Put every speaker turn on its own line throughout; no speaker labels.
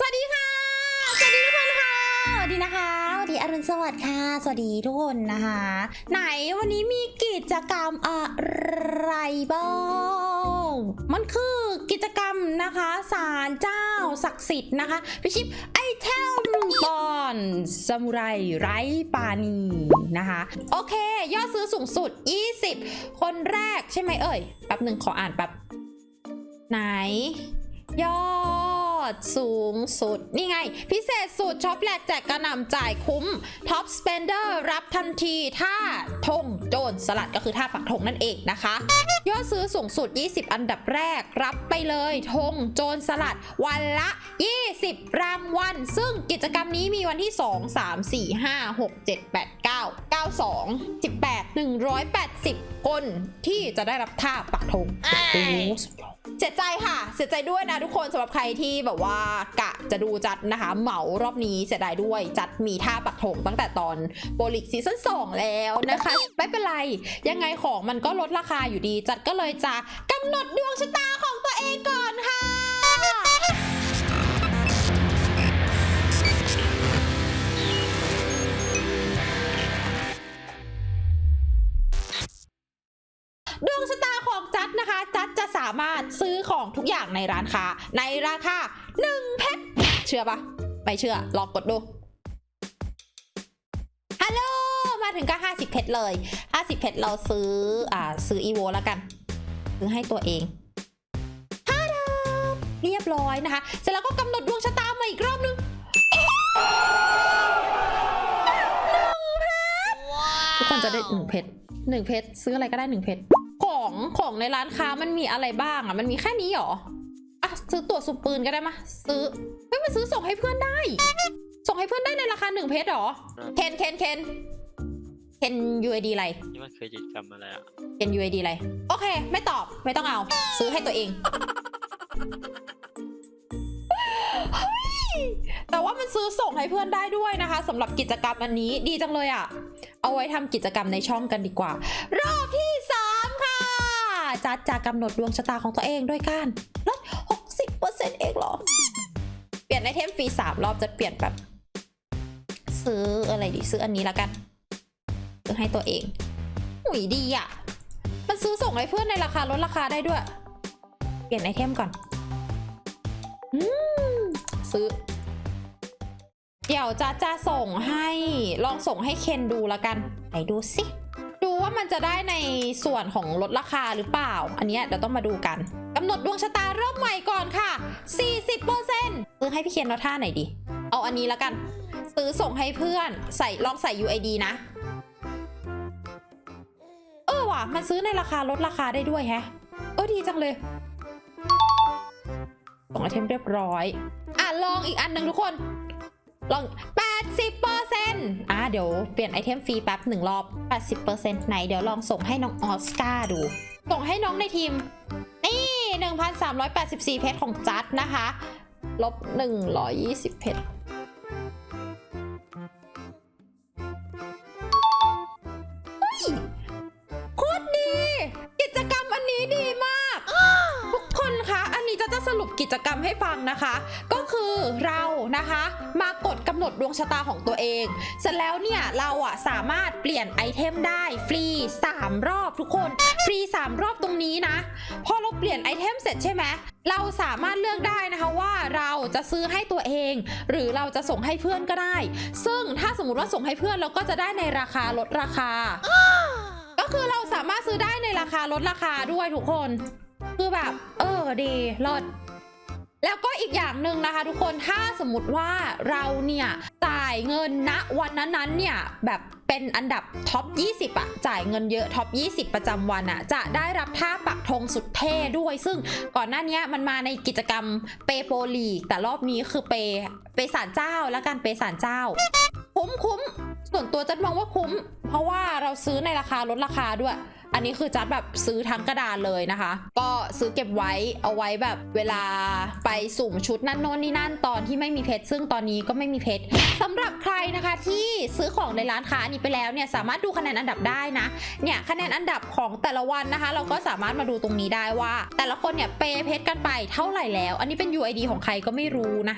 สวัสดีค่ะ สวัสดีทุกคนค่ะ สวัสดีนะคะสวัสดีอรุณสวัสดิ์ค่ะ สวัสดีทุกคนนะคะ ไหนวันนี้มีกิจกรรมอะไรบ้าง มันคือกิจกรรมนะคะศาลเจ้าศักดิ์สิทธิ์นะคะพิชิปไอเทมบอนซามูไรไร้ปานีนะคะ โอเค ยอดซื้อสูงสุด 20 คนแรกใช่ไหมเอ่ย แป๊บหนึ่งขออ่านแป๊บ ไหน ยอด สูงสุด นี่ไง พิเศษสุดช็อปแลกแจกกระหน่ำจ่ายคุ้มท็อปสเปนเดอร์รับทันทีถ้าธงโจรสลัดก็คือท่าปักธงนั่นเองนะคะ ยอดซื้อสูงสุด 20 อันดับแรกรับไปเลยธงโจรสลัดวันละ 20 รางวัลซึ่งกิจกรรมนี้มีวันที่ 2 3 4 5 6 7 8 9 9 2 18 180 คนที่จะได้รับท่าปักธงโอ้โหสุดยอด เสียใจค่ะ เสียใจด้วยนะทุกคนสำหรับใครที่แบบว่ากะจะดูจัดนะคะ เหมารอบนี้เสียดายด้วยจัดมีท่าปักธงตั้งแต่ตอนโบลิกซีซั่น2แล้วนะคะ ไม่เป็นไร ยังไงของมันก็ลดราคาอยู่ดี จัดก็เลยจะกำหนดดวงชะตาของตัวเองก่อนค่ะามารถซื้อของทุกอย่างในร้านค้า ในราคา1เพชรเชื่อปะไม่เชื่อลองกดดูฮัลโหลมาถึงก็ 50 เพชรเลย 50 เพชรเราซื้ออ่าซื้ออีโวแล้วกันซื้อให้ตัวเองฮาดาเรียบร้อยนะคะ เสร็จแล้วก็กำหนดดวงชะตามาอีกรอบนึงทุกคนจะได้หนึ่งเพชรหนึ่งเพชรซื้ออะไรก็ได้หนึ่งเพชร ของของในร้านค้ามันมีอะไรบ้างอะ มันมีแค่นี้เหรอ อะ ซื้อตัวสุปืนก็ได้มะ ซื้อ เฮ้ยมันซื้อส่งให้เพื่อนได้ ส่งให้เพื่อนได้ในราคาหนึ่งเพชรเหรอ เคนเคนเคนเคน UID อะไร
นี่มันเคยกิจกรรมอะไรอะ
เคน UID อะไร โอเค ไม่ตอบ ไม่ต้องเอา ซื้อให้ตัวเองเฮ้ยแต่ว่ามันซื้อส่งให้เพื่อนได้ด้วยนะคะสำหรับกิจกรรมอันนี้ดีจังเลยอะ่ะ เอาไว้ทำกิจกรรมในช่องกันดีกว่า รอบที่สามค่ะ จัดจะกำหนดดวงชะตาของตัวเองด้วยการลด 60%เองเหรอ เปลี่ยนไอเทมฟรีสามรอบจะเปลี่ยนแบบ ซื้ออะไรดีซื้ออันนี้ละกันซื้อให้ตัวเองหุยดีอะ่ะ มันซื้อส่งให้เพื่อนในราคาลดราคาได้ด้วย เปลี่ยนไอเทมก่อนอืมซื้อ เดี๋ยวจะจะส่งให้ลองส่งให้เคนดูละกัน ไหนดูสิ มันจะได้ในส่วนของลดราคาหรือเปล่า อันนี้เดี๋ยวต้องมาดูกันกำหนดดวงชะตาเริ่มใหม่ก่อนค่ะ 40%ซื้อให้พี่เคนเอาท่าไหนดี เอาอันนี้และกัน ซื้อส่งให้เพื่อนใส่ลองใส่ UID นะ เออว่ะ มันซื้อในราคาลดราคาได้ด้วยแฮะ เออดีจังเลยส่งไอเทมเรียบร้อย อะลองอีกอันหนึ่งทุกคน ลอง 80%อะเดี๋ยวเปลี่ยนไอเทมฟรีแป๊บหนึ่งรอบ 80%ไหนเดี๋ยวลองส่งให้น้องออสการ์ดู ส่งให้น้องในทีม นี่ 1,384 เพชรของจัดนะคะ ลบ 120 เพชรโคตรดี กิจกรรมอันนี้ดีมาก ทุกคนคะ อันนี้จะจะสรุปกิจกรรมให้ฟังนะคะ ก็ คือเรานะคะมากดกำหนดดวงชะตาของตัวเอง เสร็จแล้วเนี่ยเราอะสามารถเปลี่ยนไอเทมได้ฟรี 3 รอบทุกคนฟรี 3 รอบตรงนี้นะ พอเราเปลี่ยนไอเทมเสร็จใช่ไหมเราสามารถเลือกได้นะคะว่าเราจะซื้อให้ตัวเอง หรือเราจะส่งให้เพื่อนก็ได้ ซึ่งถ้าสมมติว่าส่งให้เพื่อนเราก็จะได้ในราคาลดราคา ก็คือเราสามารถซื้อได้ในราคาลดราคาด้วยทุกคน คือแบบ เออดีรอด แล้วก็อีกอย่างหนึ่งนะคะทุกคนถ้าสมมติว่าเราเนี่ยจ่ายเงินณวันนั้นๆเนี่ยแบบเป็นอันดับท็อป 20อะจ่ายเงินเยอะท็อป 20 ประจำวันอะจะได้รับท่าปักธงสุดเท่ด้วย ซึ่งก่อนหน้านี้มันมาในกิจกรรมเปโปลีกแต่รอบนี้คือเปเปสารเจ้าแล้วกันเปสารเจ้า คุ้มคุ้ม ส่วนตัวจัดมองว่าคุ้ม เพราะว่าเราซื้อในราคาลดราคาด้วย อันนี้คือจัดแบบซื้อทั้งกระดานเลยนะคะ ก็ซื้อเก็บไว้เอาไว้แบบเวลาไปสุ่มชุดนั่นโน่นนี่นั่นตอนที่ไม่มีเพชรซึ่งตอนนี้ก็ไม่มีเพชรสำหรับใครนะคะที่ซื้อของในร้านค้านี้ไปแล้วเนี่ยสามารถดูคะแนนอันดับได้นะเนี่ยคะแนนอันดับของแต่ละวันนะคะ เราก็สามารถมาดูตรงนี้ได้ว่า แต่ละคนเนี่ยเปเพชรกันไปเท่าไหร่แล้ว อันนี้เป็น UID ของใครก็ไม่รู้นะ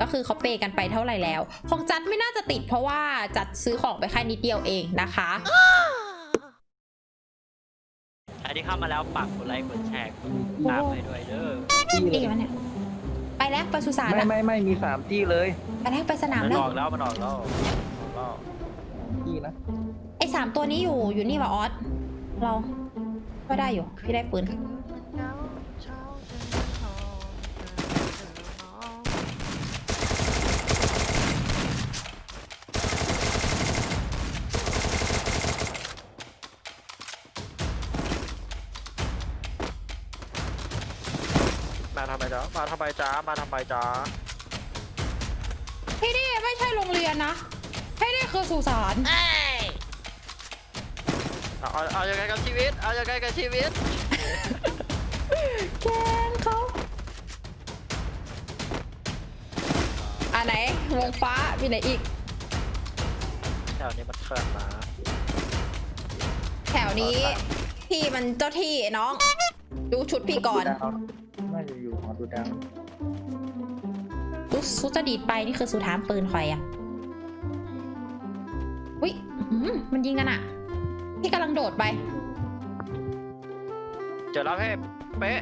ก็คือเขาเปย์กันไปเท่าไหร่แล้ว ของจัดไม่น่าจะติดเพราะว่าจัดซื้อของไปแค่นิดเดียวเองนะคะ
ใครที่เข้ามาแล้วฝากกดไลค์กดแชร์กดติดตามให้ด้วยเด้อ
ที่เล
เอ๋
ย
วะเนี่ยไปแล้วไปสุสาน
ไม่
แล้ว
ไม่ไม่มีสามที่เลย
ไปแล้วไปสนาม
มัน
แล้
อ
ว
อกแล้วมันออกแล้วออกแล้ว
ที่นะ
ไอ้สามตัวนี้อยู่อยู่นี่ว่ะออสเราก็ได้อยู่พี่ได้ปืน
มาทำไมจ๊ะมาทำไมจ๊ะมาทำไมจ๊ะ
ที่นี่ไม่ใช่โรงเรียนนะที่นี่คือสุสาน
เอาเอาเอายังไงกับชีวิต เอายังไงกับชีวิต
แกงเขาอะไหนวงฟ้ามีไหนอีก
แถวนี้มันเถื่อนนะ
แถวนี้ พี่มันเจ้าที่น้อง ดูชุดพี่ก่อน
ดาวน่าจะอยู่หอ ดูดาว
ดูสุดจะดีดไปนี่คือสุธามปืนใครอะวิมันยิงกันอะพี่กำลังโดดไป
เจอแล้วเพ่เป๊ะ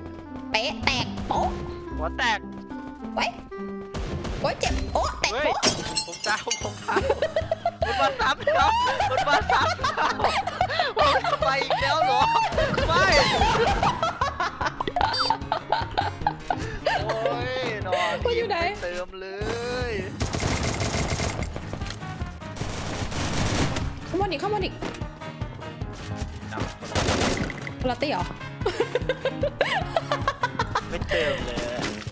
เป๊ะแตกโป๊ะ
หัวแตก
ไว้โอ้ยเจ็บ โอ้แตก
เฮ้ย
โป๊ะ
ผมเจ้าผมเท้ามันมาซ้ำแล้วมันมาซ้ำแล้วผมไปอีกแล้วเหรอ ไม่า
งบนอีกข้างบนอีกลาตี้เหรอ
ไม่เติมเลย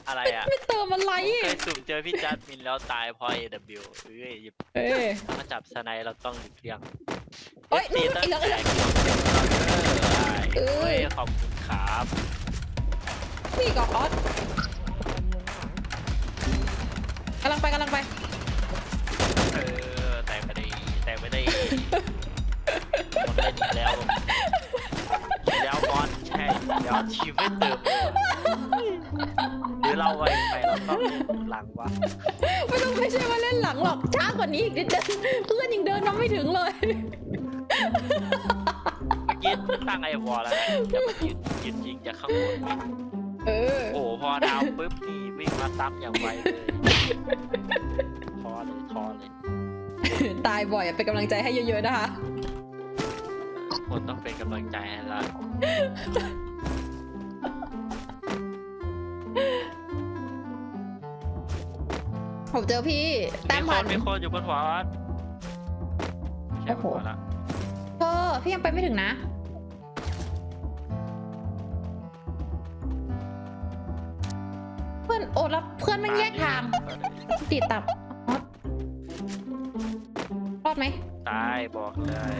อะไรอะ
ไม่เติมอะไร
เคยสุ่มเจอพี่จัดมินแล้วตายเพราะ AW เอ้ยหยิบ
เอ้ย
มาจับสไนเราต้องหลีกเลี่ยง
เอ้ย
FC
นู่น
ตั้ง
อีกแล้ว
แต่เออ
เอ้
เอ้
ย
ยขอบคุณครับ
นี่ก็ออสกำลังไปกำลังไป
ชีวิตเติมหรือเราไวไปเราต้องเล่นหลังวะ
ไม่ต้องไม่ใช่ว่าเล่นหลังหรอกช้ากว่านี้อีกนิดเดียวเพื่อนยังเดินมาไม่ถึงเลย
เมื่อกี้ตั้งไอ้วอลแล้วนะจะมายืนยืนยิงจากข้างบน
เออ
โอ้โหพอดาวปุ๊บนี่วิ่งมาซ้ำอย่างไวเลยท้อเลยท้อเลย
ตายบ่อยอะเป็นกำลังใจให้เยอะๆนะคะ
คนต้องเป็นกำลังใจให้ละ
ผมเจอพี่แต้ม
มีค
พัน
นมีคนอยู่บนหัววัดใช่บนหัวละ
เธอพี่ยังไปไม่ถึงนะ เพื่อนโอ้แล้วเพื่อนมันแยกทางติดตับออสรอดไหม
ตายบอกเลย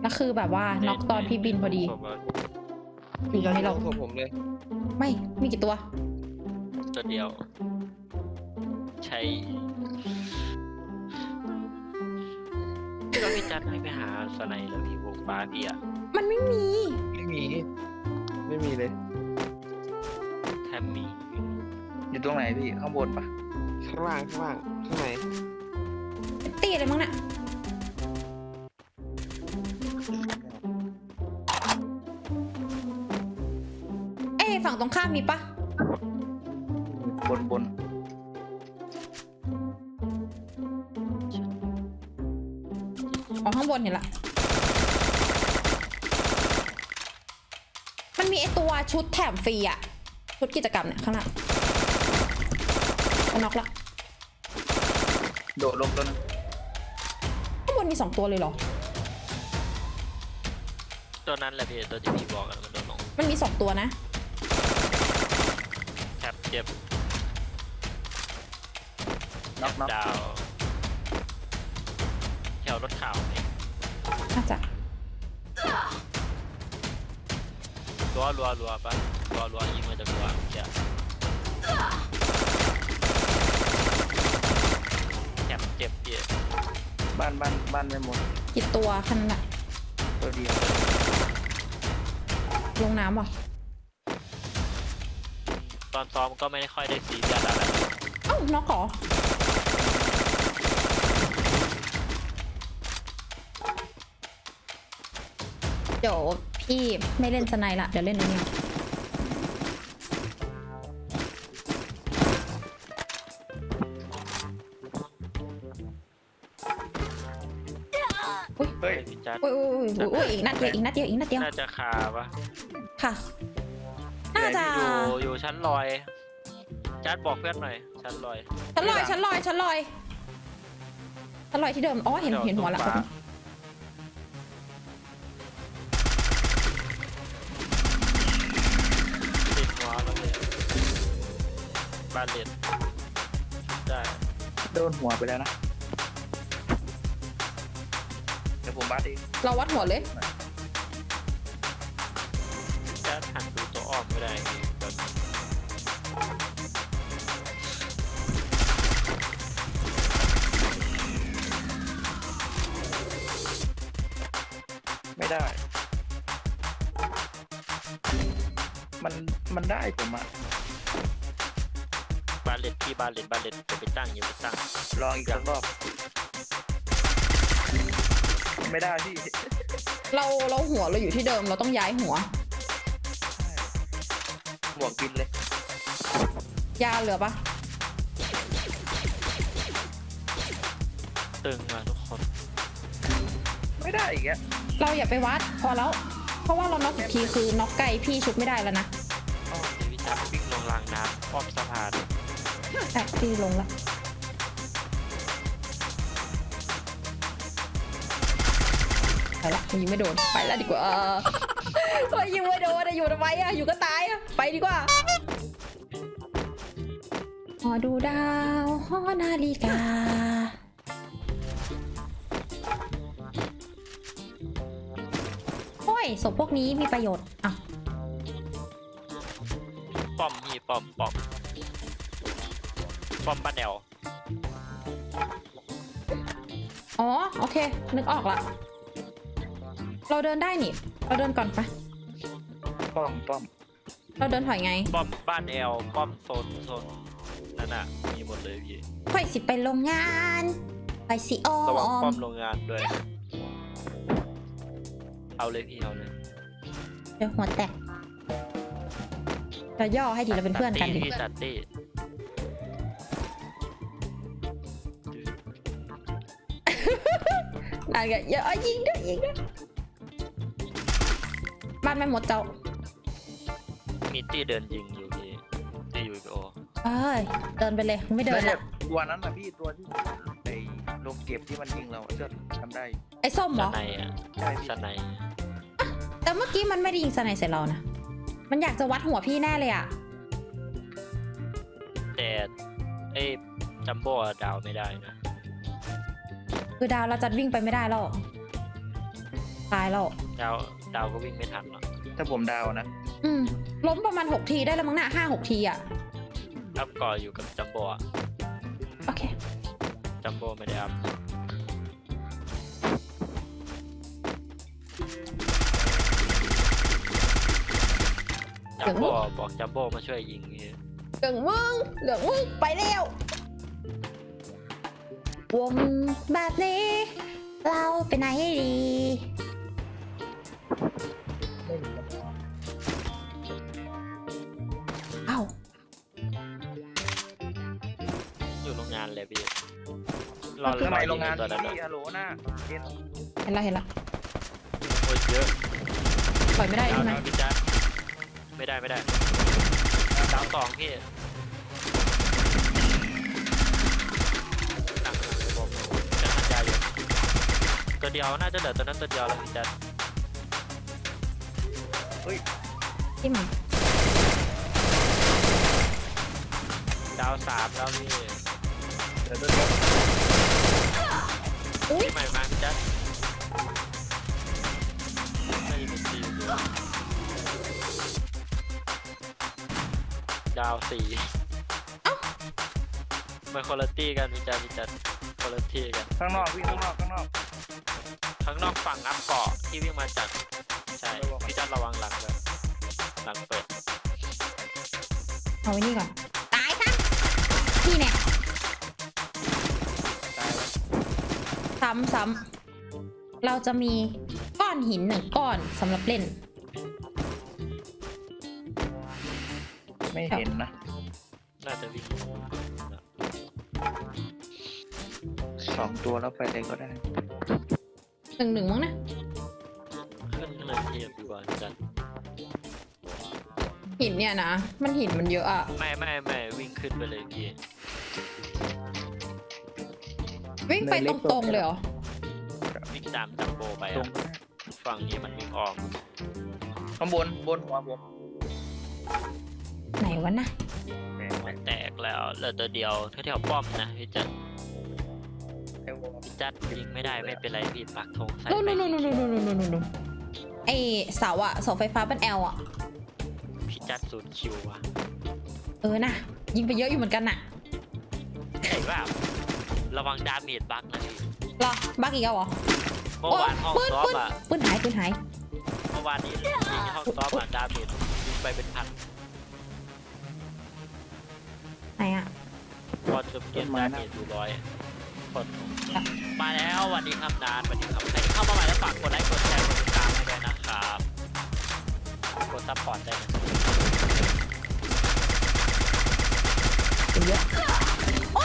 แล้วคือแบบว่าน็อกตอนพี่บินพอดี
ผมว่า
อยู่ไม่หรอก
ของผมเลย
ไม่มีกี่ตัว
ตัวเดียว ใช้ก็พี่จัดไม่ไปหาสไนแล้วพี่วงฟ้าพี่อะ
มันไม่มี
ไม่มี ไม่มีเลย
แทมมี
อยู่ตรงไหนพี่ ข้างบนปะ
ข้างล่างข้างล่างข้างใน
ตีอะไรมั้งน่ะเอ้ยฝั่งตรงข้ามมีปะ เห็นละ มันมีไอตัวชุดแถมฟรีอะชุดกิจกรรมเนี่ยข้างหน้าเอาน็อกละ
โดดลงตัวนึง
ข้างบนมีสองตัวเลยเหรอ
ตัวนั้นแหละพี่ตัวที่พี่บอกกันมันโดนลง
มันมีสองตัวนะ
แคปเจ็บ
น็อกน็อก
ดาวแถวรถขาวนี่
น่าจะ
รัวรัวรัวปะรัวรัวยิงมาจากรัวเชียแคปเจ็บพี่
บ้านบ้านบ้านไม่หมด
กี่ตัวขนาดน่ะ
ตัวเดียว
ลงน้ำว่ะ
ตอนอนซ้อมก็ไม่ค่อยได้ซีเรียสอะไร
เอ้าน็อกเหรอ เดี๋ยวพี่ไม่เล่นสไนด์ละเดี๋ยวเล่นอันนี้อุ้ย
เฮ้ย
พี่จัด
อุ้ยอุ้ยอุ้ยอุ้ยอีกนัดเดียวอีกนัดเดียวอีกนัดเดียว
น่าจะคาปะ
ค่ะ น่าจะ
อยู่อยู่ชั้นลอย จัดบอกเพื่อนหน่อย ชั้นลอย
ฉันลอยฉันลอยฉันลอยฉันลอยที่เดิมอ๋อเห็นเห็นหัวละ
บาเลตได้
โดนหัวไปแล้วนะ เดี๋ยวผมบัสเอง
เราวัดหัวเลย
จัดหันดูตัวอ้อมไม่ได้แบบ
ไม่ได้ มันมันได้ผมอะ
บา เลตที่บาเลตบาเลตจะไปตั้งอย่าไปตั้ง
ลองอีกสักรอบไม่ได้พี่
เราเราหัวเราอยู่ที่เดิมเราต้องย้ายหัว
หมวกบินเลย
ยาเหลือปะ
ตึงมาทุกคน
ไม่ได้อีกอะ
เราอย่าไปวัดพอแล้ว เพราะว่าเราน็อกอีกทีคือน็อกไกลพี่ชุบไม่ได้แล้วนะ
อ้อมเดวิจัดวิ่งลงรางน้ำอ้อมสะพาน
แต่พี่ลงละไปละยิงไม่โดนไปแล้วดีกว่าเฮ้ยยิงไม่โดนอะอยู่ทำไมอะอยู่ก็ตายอะไปดีกว่าหอดูดาวหอนาฬิกาโอ้ยศพพวกนี้มีประโยชน์อะ
ป้อมมีป้อมป้อม ป้อมบ้านแนว
อ๋อ โอเค นึกออกละ เราเดินได้นี่ เราเดินก่อนปะ
ป้อมป้อม
เราเดินถอยไง
ป้อมบ้านแอลป้อมโซนโซนนั่นน่ะมีหมดเลยพี่
ไปสิไปโรงงาน ไปสิออ
ระวังป้อ
ม
มโรงงานด้วย เอาเลยพี่เอาเลย
เดี๋ยวหัวแตกเราย่อให้ดีเราเป็นเพื่อนกันดิ
พี่สัต ตี้
นั่นก็อย่าเอายิงด้วยยิงด้วยบ้านไม่หมดเจ้า
มีตี้เดินยิงอยู่พี่ตี้ยูโอ
เอ้ยเดินไปเลยไม่เดิน
แล้
ละ
วตัวนั้นนะพี่ตัวที่ไอ้ลงเก็บที่มันยิงเราจะทำได้
ไอ้ส้มเห
ส
รอ
ไนอะ
ใช่พี่
สไน
แต่เมื่อกี้มันไม่ได้ยิงสไนใส่เรานะมันอยากจะวัดหัวพี่แน่เลยอะ
แต่ไอ้จัมโบ้ดาวไม่ได้นะ
คือดาวเราจัดวิ่งไปไม่ได้แล้วตายแล้ว
ดาวดาวก็วิ่งไม่ทันหรอก
ถ้าผมดาวนะ
อืมล้มประมาณหกทีได้แล้วมั้งน่ะห้าหกทีอะ
อัพก่ออยู่กับจัมโบ้อะ
โอเค
จัมโบ้ไม่ได้อัพจัมโบ้บอกจัมโบ้มาช่วยยิงนี่
เหลืองมึงเหลืองมึงไปแล้ว วงแบบนี้ เราไปไหนดี เอ้า
อยู่โรงงานเลยพี่
เครื่องในโรงงาน
ตัวนั้น
พี่ฮัลโหลหน้าเอ็น
เห็นละเห็นละ
โอ้ยเยอะ
ปล่อยไม่ได้
ดาว
ใช่ไหม
ดาวพี่จัดไม่ได้ไม่ได้ดาวสองพี่ ตัวเดียวน่าจะเหลือตัวนั้นตัวเดียวแล้วพี่จัด
จิ้ม
ดาวสามแล้วพี่
เดี๋ยวเดี๋ยวเดี๋ยว
อุ้ย
ใหม่มาพี่จัดน่าจะเป็นสี่อยู่ดาวสี่มันคนละตี้กันพี่จัดพี่จัดคนละตี้กัน
ข้างนอกพี่ข้างนอกข้างนอก
ข้างนอกฝั่งอัพเกาะที่วิ่งมาจาก ใช่พี่จัดระวังหลังเลยหลังเปิด
เอาไว้นี่ก่อน ตายค่ะนี่เนี่ย
ตายแล้ว
ซ้ำซ้ำเราจะมีก้อนหินหนึ่งก้อนสำหรับเล่น
ไม่เห็นนะ
น่าจะวิ่ง
สองตัวแล้วไปเลยก็ได้
หนึ่งหนึ่งมั้งนะ
ขึ้นเนินเทียบดีกว่าจัด
หินเนี่ยนะ มันหินมันเยอะอะ
ไม่ไม่ไม่วิ่งขึ้นไปเลยพี่
วิ่งไปตรงๆเลยเหรอ
วิ่งตามจัมโบไป
ตร
อะ
งก็ได้
ฝั่งนี้มันวิ่งออก
ข้างบนบนหัวผม
ไหนวะนะ
แหม
มันแตกแล้วเหลือตัวเดียวแถวๆป้อมนะพี่จัด
ไอ้วอล
พี่จัดยิงไม่ได้ไม่เป็นไรพี่ปักธงใส่
นู่น
ไป
นู่นนู่นนู่นนู่นนู่นนู่นไอเสาอะเสาไฟฟ้าเป็นแอลอะ
พี่จัดศูนย์คิวอะ
เออนะยิงไปเยอะอยู่เหมือนกันน่ะ
เห็นว่าระวังดาเมจบักนะพี่
เหรอบักอีกแล้วเหรอ
เมื่อวานห้อง
ปืน
ซ้อม
ปืน
อะ
ปืนหายปืนหาย
เมื่อวานนี้ยิงห้องซ้อมอะดาเมจยิงไปเป็นพัน
ไหนอะ
พอจบเกมดาเมจดูร้อย คนมาแล้ววันนี้ครับนานวันนี้ครับใครที่เข้ามาใหม่แล้วฝากกดไลค์กดแชร์กดติดตามให้ด้วยนะครับกดซัพพอร์ตได้นะ
เยอะโอ้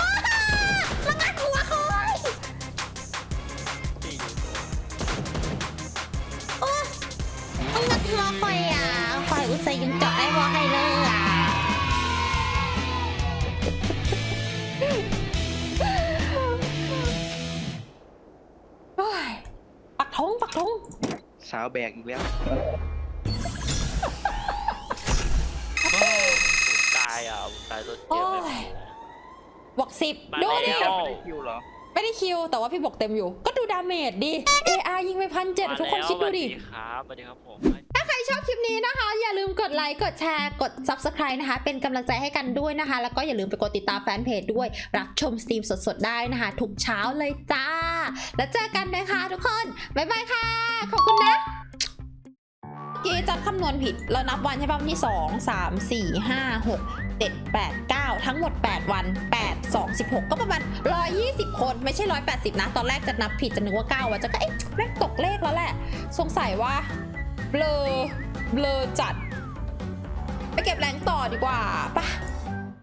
มางัดหัวคอย
อยู่
มางัดหัวคอยอะคอยอุตส่าห์ยังเจาะไอ้หัวให้เลยา
วแบกอีกแล้ว
ผมตายอะผมตายรถเดียวไม่ไหวแล้ว
บวกสิบ
มา
ดู
แล้
ดิ
ว
ไม่ได้คิวเหรอ
ไม่ได้คิว แต่ว่าพี่บอกเต็มอยู่ ก็ดูดาเมจดิ AR ยิงไปพันเจ็ดทุกคนคิดดูดิ
สวัสดีครับสวัสดีครับผม
ถ้าใครชอบคลิปนี้นะคะ อย่าลืมกดไลค์ กดแชร์ กด Subscribe นะคะ เป็นกำลังใจให้กันด้วยนะคะ แล้วก็อย่าลืมไปกดติดตามแฟนเพจด้วย รับชมสตรีมสดๆ ได้นะคะ ทุกเช้าเลยจ้า แล้วเจอกันนะคะทุกคน บ๊ายบายค่ะ ขอบคุณนะเมื่อ กี้จัดคำนวณผิด เรานับวันใช่ป่ะวันที่ 2 3 4 5 6 7 8 9 ทั้งหมด 8 วัน 8 2 16 ก็ประมาณ 120 คนไม่ใช่ 180 นะ ตอนแรกจะนับผิดจะนึกว่า 9 วันจะก็เอ๊ะแม่งตกเลขแล้วแหละ สงสัยว่าเบลอเบลอจัด ไปเก็บแรงต่อดีกว่าปะ